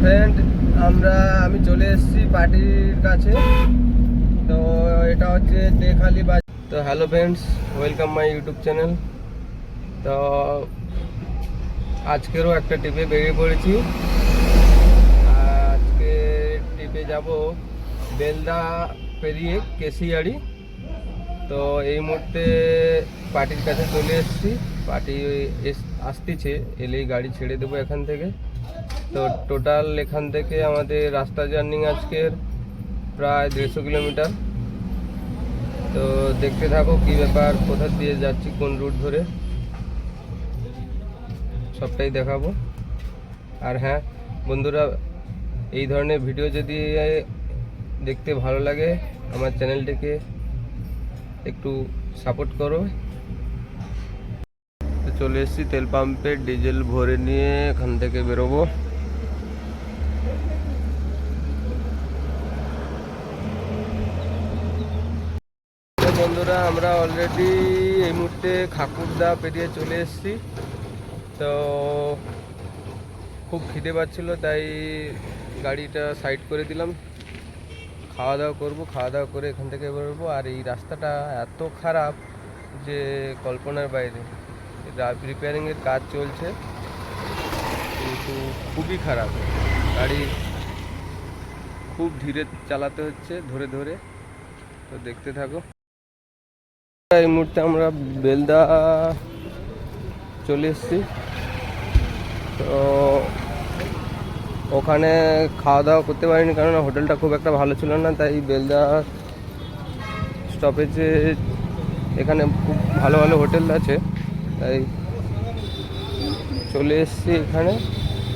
Friend আমরা, আমি চলে এসেছি পার্টির কাছে। তো এটা হচ্ছে দেখালি বাজ তো hello friends welcome my YouTube channel তো আজকেরও একটা টিপে বেরিয়ে পড়েছি। আজকে টিপে যাব বেলদা পেরিয়ে কেশিয়াড়ি তো এই মুহূর্তে পার্টির কাছে চলে এসেছি। পার্টি আসতেছে, এলেই গাড়ি ছেড়ে দেবো এখান থেকে। তো টোটাল এখান থেকে আমাদের রাস্তা জার্নিং আজকের প্রায় দেড়শো কিলোমিটার। তো দেখতে থাকো কি ব্যাপার কোথা দিয়ে যাচ্ছি, কোন রুট ধরে। সবটাই দেখাবো। আর হ্যাঁ বন্ধুরা, এই ধরনের ভিডিও যদি দেখতে ভালো লাগে, আমার চ্যানেলটিকে একটু সাপোর্ট করো। চলে এসেছি, তেল পাম্পে, ডিজেল ভরে নিয়ে এখান থেকে বেরোবো। বন্ধুরা, আমরা অলরেডি এই মুহূর্তে খাকুরদা পেরিয়ে চলে এসেছি। তো খুব খিদে পাচ্ছিল, তাই গাড়িটা সাইড করে দিলাম। খাওয়া দাওয়া করব খাওয়া দাওয়া করে এখান থেকে বেরোবো। আর এই রাস্তাটা এত খারাপ যে কল্পনার বাইরে। রিপেয়ারিংয়ের কাজ চলছে, কিন্তু খুবই খারাপ। গাড়ি খুব ধীরে চালাতে হচ্ছে, ধরে ধরে। তো দেখতে থাকো। এই মুহূর্তে আমরা বেলদা চলে এসেছি। তো ওখানে খাওয়া দাওয়া করতে পারিনি, কারণ হোটেলটা খুব একটা ভালো ছিল না, তাই বেলদা স্টপেজে এখানে খুব ভালো ভালো হোটেল আছে। তাই চলে এসেছি এখানে।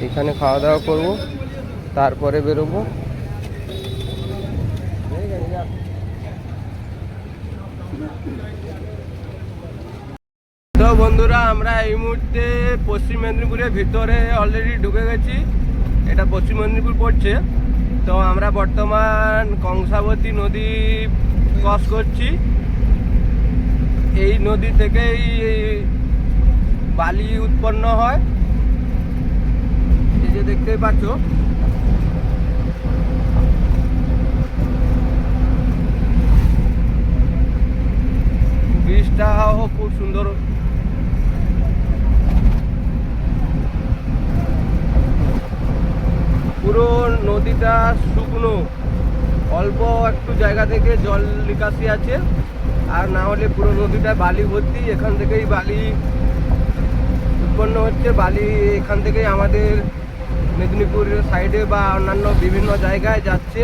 এখানে খাওয়া দাওয়া করব, তারপরে বেরোবো। তো বন্ধুরা, আমরা এই মুহূর্তে পশ্চিম মেদিনীপুরের ভিতরে অলরেডি ঢুকে গেছি। এটা পশ্চিম মেদিনীপুর পড়ছে। তো আমরা বর্তমান কংসাবতী নদী ক্রস করছি। এই নদী থেকেই বালি উৎপন্ন হয়। এই যে দেখতেই পাচ্ছ। বীজটাও খুব সুন্দর। পুরো নদীটা শুকনো। অল্প একটু জায়গা থেকে জল নিকাশি আছে। আর না হলে পুরো নদীটা বালি ভর্তি। এখান থেকেই বালি উৎপন্ন হচ্ছে। বালি এখান থেকেই আমাদের মেদিনীপুর সাইডে বা অন্যান্য বিভিন্ন জায়গায় যাচ্ছে।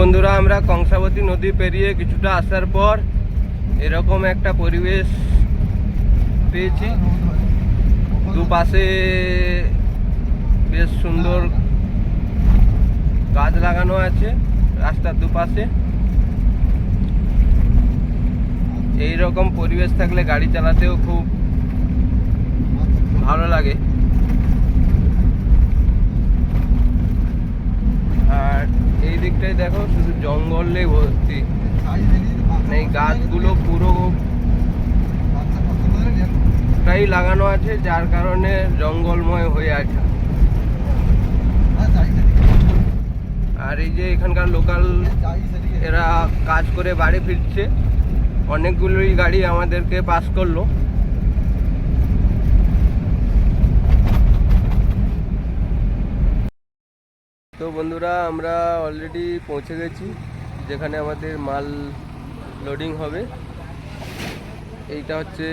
বন্ধুরা, আমরা কংসাবতী নদী পেরিয়ে কিছুটা আসার পর এরকম একটা পরিবেশ পেয়েছি। দুপাশে বেশ সুন্দর গাছ লাগানো আছে, রাস্তার দুপাশে। এই রকম পরিবেশ থাকলে গাড়ি চালাতেও খুব ভালো লাগে। আর এই দিকটাই দেখো, শুধু জঙ্গলে ভর্তি। এই গাছগুলো পুরো টাই লাগানো আছে, যার কারণে জঙ্গলময় হয়ে আছে। আর এই যে এখানকার লোকাল এরা কাজ করে বাড়ি ফিরছে। অনেকগুলোই গাড়ি আমাদেরকে পাস করল। তো বন্ধুরা, আমরা অলরেডি পৌঁছে গেছি, যেখানে আমাদের মাল লোডিং হবে। এইটা হচ্ছে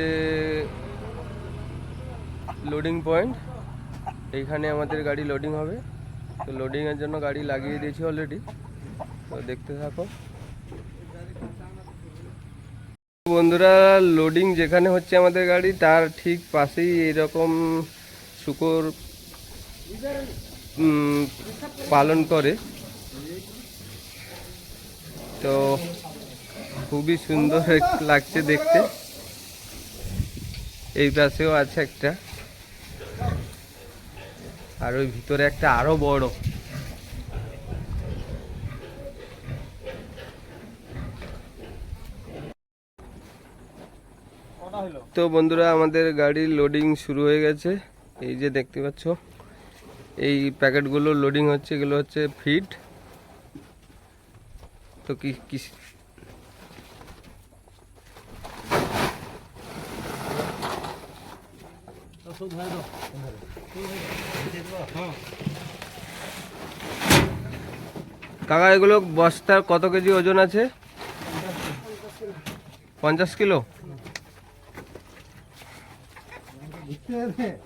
লোডিং পয়েন্ট এইখানে আমাদের গাড়ি লোডিং হবে। তো লোডিংয়ের জন্য গাড়ি লাগিয়ে দিয়েছি অলরেডি তো দেখতে থাকো। বন্ধুরা লোডিং যেখানে হচ্ছে আমাদের গাড়ি, তার ঠিক পাশেই এরকম শুকর পালন করে। তো খুবই সুন্দর লাগছে দেখতে। এই পাশেও আছে একটা। আর ওই ভিতরে একটা আরও বড়। তো বন্ধুরা, আমাদের গাড়ির লোডিং শুরু হয়ে গেছে। এই যে দেখতে পাচ্ছ, এই প্যাকেটগুলো লোডিং হচ্ছে, এগুলো হচ্ছে ফিট তো কি কি কাকা, এগুলো বস্তার কত কেজি ওজন আছে? পঞ্চাশ কিলো? ね、